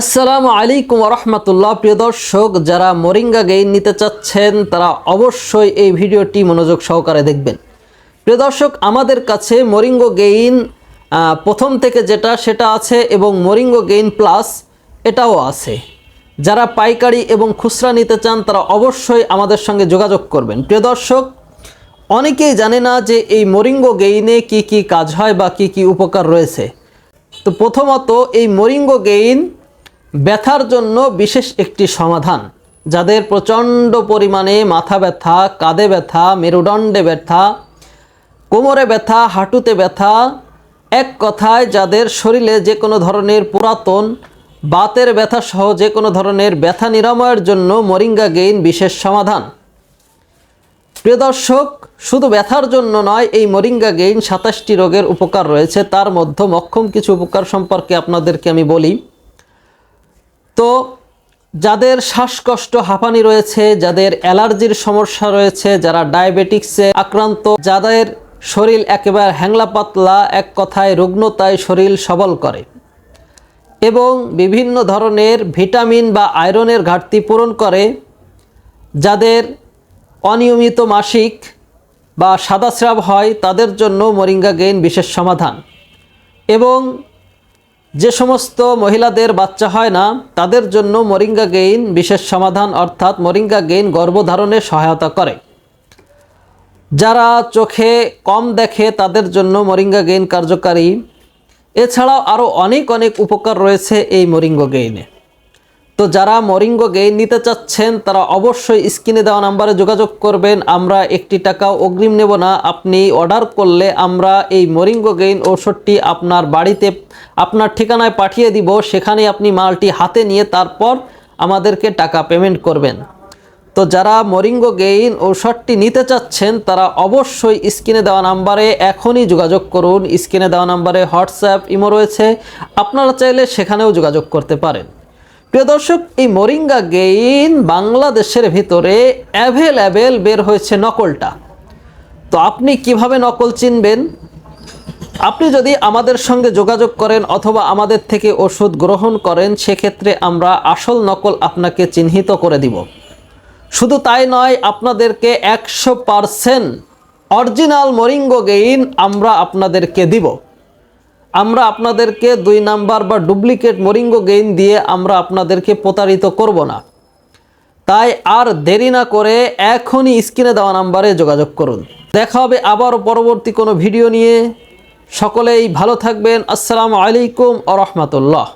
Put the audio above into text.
আসসালামু আলাইকুম রহমতুল্লাহ প্রিয় দর্শক, যারা মোরিঙ্গা গেইন নিতে চাচ্ছেন, তারা অবশ্যই এই ভিডিওটি মনোযোগ সহকারে দেখবেন। প্রিয় দর্শক, আমাদের কাছে মরিঙ্গো গেইন প্রথম থেকে যেটা, সেটা আছে এবং মরিঙ্গো গেইন প্লাস এটাও আছে। যারা পাইকারি এবং খুচরা নিতে চান, তারা অবশ্যই আমাদের সঙ্গে যোগাযোগ করবেন। প্রিয় দর্শক, অনেকেই জানে না যে এই মরিঙ্গো গেইনে কি কি কাজ হয় বা কি কি উপকার রয়েছে। তো প্রথমত, এই মরিঙ্গো গেইন ব্যথার জন্য বিশেষ একটি সমাধান, যাদের প্রচণ্ড পরিমাণে মাথা ব্যথা, কাঁধে ব্যথা, মেরুদণ্ডে ব্যথা, কোমরে ব্যথা, হাঁটুতে ব্যথা, এক কথায় যাদের শরীরে যে কোনো ধরনের পুরাতন, বাতের ব্যথা সহ যে কোনো ধরনের ব্যথা নিরাময়ের জন্য মরিঙ্গা গেইন বিশেষ সমাধান। প্রিয় দর্শক, শুধু ব্যথার জন্য নয়, এই মরিঙ্গা গেইন সাতাশটি রোগের উপকার রয়েছে। তার মধ্যে মক্ষম কিছু উপকার সম্পর্কে আপনাদেরকে আমি বলি। তো যাদের শ্বাসকষ্ট, হাঁপানি রয়েছে, যাদের অ্যালার্জির সমস্যা রয়েছে, যারা ডায়াবেটিক্সে আক্রান্ত, যাদের শরীর একেবারে হ্যাংলা পাতলা, এক কথায় রুগ্নতায় শরীর সবল করে। এবং বিভিন্ন ধরনের ভিটামিন বা আয়রনের ঘাটতি পূরণ করে, যাদের অনিয়মিত মাসিক বা সাদাস্রাব হয়, তাদের জন্য মরিঙ্গা গেইন বিশেষ সমাধান। এবং যে সমস্ত মহিলাদের বাচ্চা হয় না, তাদের জন্য মরিঙ্গা গেইন বিশেষ সমাধান অর্থাৎ মরিঙ্গা গেইন গর্ভধারণে সহায়তা করে। যারা চোখে কম দেখে, তাদের জন্য মরিঙ্গা গেইন কার্যকারী। এছাড়াও আরও অনেক অনেক উপকার রয়েছে এই মরিঙ্গ গেইনে। তো যারা মরিঙ্গো গেইন নিতে চাচ্ছেন, তারা অবশ্যই স্ক্রিনে দেওয়া নাম্বারে যোগাযোগ করবেন। আমরা একটি টাকাও অগ্রিম নেব না। আপনি অর্ডার করলে আমরা এই মরিঙ্গো গেইন ঔষধটি আপনার বাড়িতে, আপনার ঠিকানায় পাঠিয়ে দিব। সেখানে আপনি মালটি হাতে নিয়ে তারপর আমাদেরকে টাকা পেমেন্ট করবেন। তো যারা মরিঙ্গো গেইন ঔষধটি নিতে চাচ্ছেন, তারা অবশ্যই স্ক্রিনে দেওয়া নাম্বারে এখনই যোগাযোগ করুন। স্ক্রিনে দেওয়া নাম্বারে হোয়াটসঅ্যাপ, ইমো রয়েছে। আপনারা চাইলে সেখানেও যোগাযোগ করতে পারেন। প্রিয় দর্শক, এই মরিঙ্গা গেইন বাংলাদেশের ভিতরে অ্যাভেলেবেল বের হয়েছে নকলটা। তো আপনি কীভাবে নকল চিনবেন? আপনি যদি আমাদের সঙ্গে যোগাযোগ করেন অথবা আমাদের থেকে ওষুধ গ্রহণ করেন, সেক্ষেত্রে আমরা আসল নকল আপনাকে চিহ্নিত করে দিব। শুধু তাই নয়, আপনাদেরকে একশো পারসেন্ট অরিজিনাল মরিঙ্গো গেইন আমরা আপনাদেরকে দিব। আমরা আপনাদেরকে দুই নাম্বার বা ডুপ্লিকেট মরিঙ্গো গেইন দিয়ে আমরা আপনাদেরকে প্রতারিত করব না। তাই আর দেরি না করে এখনই স্ক্রিনে দেওয়া নাম্বারে যোগাযোগ করুন। দেখা হবে আবারও পরবর্তী কোনো ভিডিও নিয়ে। সকলেই ভালো থাকবেন। আসসালামু আলাইকুম আ রহমতুল্লাহ।